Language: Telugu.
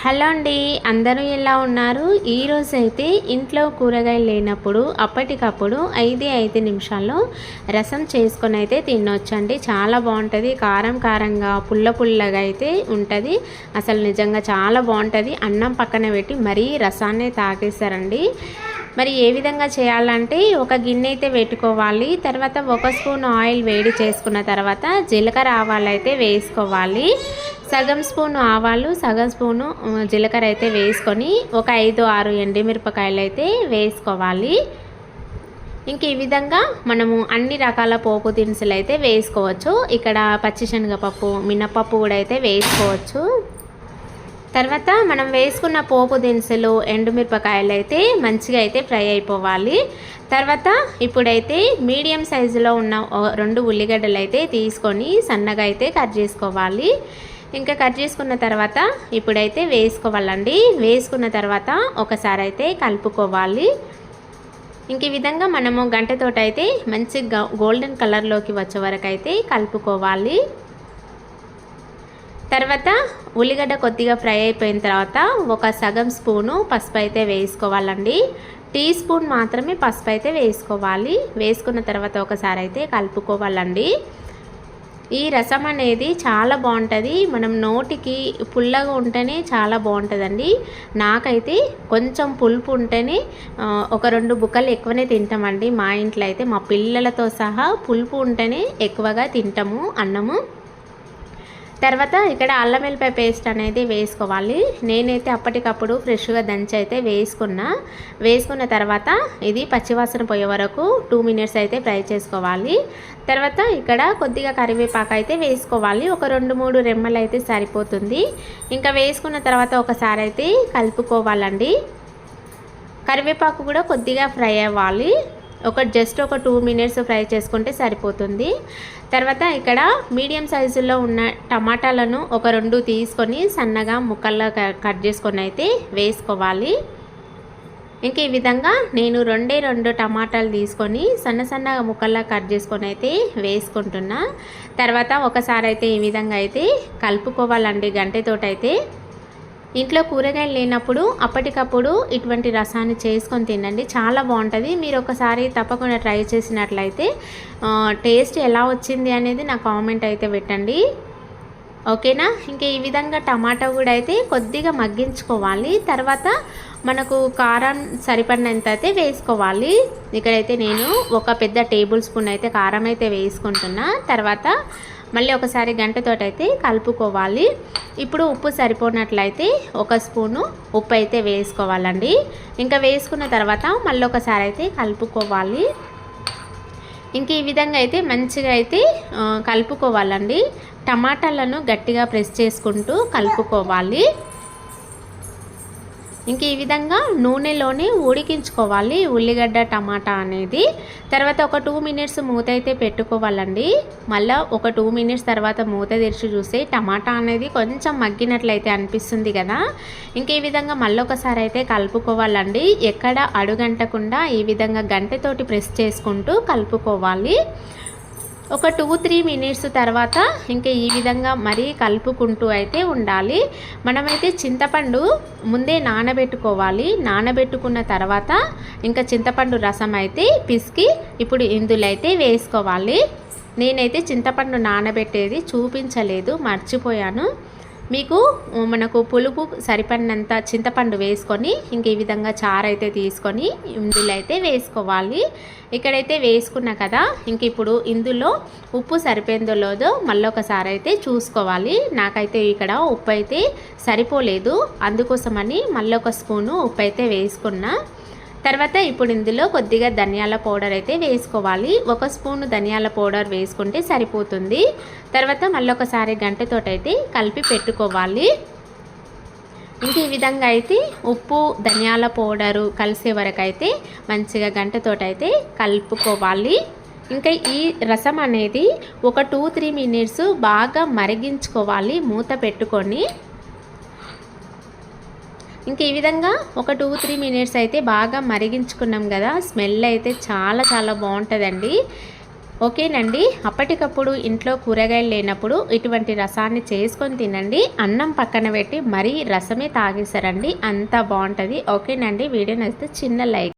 హలో అండి అందరూ ఎలా ఉన్నారు? ఈరోజు అయితే ఇంట్లో కూరగాయలు లేనప్పుడు అప్పటికప్పుడు ఐదు ఐదు నిమిషాల్లో రసం చేసుకొని అయితే తినొచ్చండి. చాలా బాగుంటుంది. కారం కారంగా పుల్ల పుల్లగా అయితే ఉంటుంది. అసలు నిజంగా చాలా బాగుంటుంది. అన్నం పక్కన పెట్టి మరీ రసాన్ని తాగేశారండి. మరి ఏ విధంగా చేయాలంటే ఒక గిన్నె అయితే పెట్టుకోవాలి. తర్వాత ఒక స్పూన్ ఆయిల్ వేడి చేసుకున్న తర్వాత జీలకర్ర ఆవాలు అయితే వేసుకోవాలి. సగం స్పూను ఆవాలు సగం స్పూను జీలకర్ర అయితే వేసుకొని ఒక ఐదు ఆరు ఎండుమిరపకాయలు అయితే వేసుకోవాలి. ఇంక ఈ విధంగా మనము అన్ని రకాల పోపు దినుసులు అయితే వేసుకోవచ్చు. ఇక్కడ పచ్చిశనగపప్పు మినపప్పు కూడా అయితే వేసుకోవచ్చు. తర్వాత మనం వేసుకున్న పోపు దినుసులు ఎండుమిరపకాయలు అయితే మంచిగా అయితే ఫ్రై అయిపోవాలి. తర్వాత ఇప్పుడైతే మీడియం సైజులో ఉన్న ఓ- రెండు ఉల్లిగడ్డలు అయితే తీసుకొని సన్నగా అయితే కట్ చేసుకోవాలి. ఇంకా కట్ చేసుకున్న తర్వాత ఇప్పుడైతే వేసుకోవాలండి. వేసుకున్న తర్వాత ఒకసారి అయితే కలుపుకోవాలి. ఇంక ఈ విధంగా మనము గంటతోటి అయితే మంచి గోల్డెన్ కలర్లోకి వచ్చే వరకు అయితే కలుపుకోవాలి. తర్వాత ఉల్లిగడ్డ కొద్దిగా ఫ్రై అయిపోయిన తర్వాత ఒక సగం స్పూను పసుపు అయితే వేసుకోవాలండి. టీ స్పూన్ మాత్రమే పసుపు అయితే వేసుకోవాలి. వేసుకున్న తర్వాత ఒకసారి అయితే కలుపుకోవాలండి. ఈ రసం అనేది చాలా బాగుంటుంది. మనం నోటికి పుల్లగా ఉంటేనే చాలా బాగుంటుందండి. నాకైతే కొంచెం పులుపు ఉంటేనే ఒక రెండు బుక్కలు ఎక్కువనే తింటామండి. మా ఇంట్లో అయితే మా పిల్లలతో సహా పులుపు ఉంటేనే ఎక్కువగా తింటాము అన్నము. తర్వాత ఇక్కడ అల్లం వెల్లిపాయ పేస్ట్ అనేది వేసుకోవాలి. నేనైతే అప్పటికప్పుడు ఫ్రెష్గా దంచి అయితే వేసుకున్నా. వేసుకున్న తర్వాత ఇది పచ్చివాసన పోయే వరకు టూ మినిట్స్ అయితే ఫ్రై చేసుకోవాలి. తర్వాత ఇక్కడ కొద్దిగా కరివేపాకు అయితే వేసుకోవాలి. ఒక రెండు మూడు రెమ్మలు అయితే సరిపోతుంది. ఇంకా వేసుకున్న తర్వాత ఒకసారి అయితే కలుపుకోవాలండి. కరివేపాకు కూడా కొద్దిగా ఫ్రై అవ్వాలి. ఒక జస్ట్ ఒక టూ మినిట్స్ ఫ్రై చేసుకుంటే సరిపోతుంది. తర్వాత ఇక్కడ మీడియం సైజులో ఉన్న టమాటాలను ఒక రెండు తీసుకొని సన్నగా ముక్కల్లో క- కట్ చేసుకొని అయితే వేసుకోవాలి. ఇంక ఈ విధంగా నేను రెండే రెండు టమాటాలు తీసుకొని సన్న సన్నగా ముక్కల్లా కట్ చేసుకొని అయితే వేసుకుంటున్నా. తర్వాత ఒకసారి అయితే ఈ విధంగా అయితే కలుపుకోవాలండి గంటెతోటైతే ఇంట్లో కూరగాయలు లేనప్పుడు అప్పటికప్పుడు ఇటువంటి రసాన్ని చేసుకొని తినండి. చాలా బాగుంటుంది. మీరు ఒకసారి తప్పకుండా ట్రై చేసినట్లయితే టేస్ట్ ఎలా వచ్చింది అనేది నా కామెంట్ అయితే పెట్టండి. ఓకేనా? ఇంకా ఈ విధంగా టమాటా కూడా అయితే కొద్దిగా మగ్గించుకోవాలి. తర్వాత మనకు కారం సరిపడినంత అయితే వేసుకోవాలి. ఇక్కడైతే నేను ఒక పెద్ద టేబుల్ స్పూన్ అయితే కారం అయితే వేసుకుంటున్నా. తర్వాత మళ్ళీ ఒకసారి గంటతోటైతే కలుపుకోవాలి. ఇప్పుడు ఉప్పు సరిపోనట్లయితే ఒక స్పూను ఉప్పు అయితే వేసుకోవాలండి. ఇంకా వేసుకున్న తర్వాత మళ్ళీ ఒకసారి అయితే కలుపుకోవాలి. ఇంక ఈ విధంగా అయితే మంచిగా అయితే కలుపుకోవాలండి. టమాటాలను గట్టిగా ప్రెస్ చేసుకుంటూ కలుపుకోవాలి. ఇంక ఈ విధంగా నూనెలోనే ఉడికించుకోవాలి. ఉల్లిగడ్డ టమాటా అనేది. తర్వాత ఒక టూ మినిట్స్ మూత అయితే పెట్టుకోవాలండి. మళ్ళీ ఒక టూ మినిట్స్ తర్వాత మూత తెరిచి చూస్తే టమాటా అనేది కొంచెం మగ్గినట్లయితే అనిపిస్తుంది కదా. ఇంక ఈ విధంగా మళ్ళీ ఒకసారి అయితే కలుపుకోవాలండి. ఎక్కడ అడుగంటకుండా ఈ విధంగా గంటతోటి ప్రెస్ చేసుకుంటూ కలుపుకోవాలి. ఒక టూ త్రీ మినిట్స్ తర్వాత ఇంకా ఈ విధంగా మరీ కలుపుకుంటూ అయితే ఉండాలి. మనమైతే చింతపండు ముందే నానబెట్టుకోవాలి. నానబెట్టుకున్న తర్వాత ఇంకా చింతపండు రసం అయితే పిసికి ఇప్పుడు ఇందులో అయితే వేసుకోవాలి. నేనైతే చింతపండు నానబెట్టేది చూపించలేదు మర్చిపోయాను. మీకు మనకు పులుపు సరిపడినంత చింతపండు వేసుకొని ఇంక ఈ విధంగా చారు అయితే తీసుకొని ఇందులో అయితే వేసుకోవాలి. ఇక్కడైతే వేసుకున్నా కదా ఇంక ఇప్పుడు ఇందులో ఉప్పు సరిపోయిందో లేదో మళ్ళీ అయితే చూసుకోవాలి. నాకైతే ఇక్కడ ఉప్పు అయితే సరిపోలేదు. అందుకోసమని మళ్ళీ ఒక స్పూను ఉప్పు అయితే వేసుకున్నా. తర్వాత ఇప్పుడు ఇందులో కొద్దిగా ధనియాల పౌడర్ అయితే వేసుకోవాలి. ఒక స్పూన్ ధనియాల పౌడర్ వేసుకుంటే సరిపోతుంది. తర్వాత మళ్ళీ ఒకసారి గంటతోటైతే కలిపి పెట్టుకోవాలి. ఇంక ఈ విధంగా అయితే ఉప్పు ధనియాల పౌడరు కలిసే వరకు అయితే మంచిగా గంటతోటైతే కలుపుకోవాలి. ఇంకా ఈ రసం అనేది ఒక టూ త్రీ మినిట్స్ బాగా మరిగించుకోవాలి. మూత పెట్టుకొని ఇంక ఈ విధంగా ఒక టూ త్రీ మినిట్స్ అయితే బాగా మరిగించుకున్నాం కదా. స్మెల్ అయితే చాలా చాలా బాగుంటుందండి. ఓకేనండి? అప్పటికప్పుడు ఇంట్లో కూరగాయలు లేనప్పుడు ఇటువంటి రసాన్ని చేసుకొని తినండి. అన్నం పక్కన పెట్టి మరీ రసమే తాగేశారండి. అంత బాగుంటుంది. ఓకేనండి? వీడియో నచ్చితే చిన్న లైక్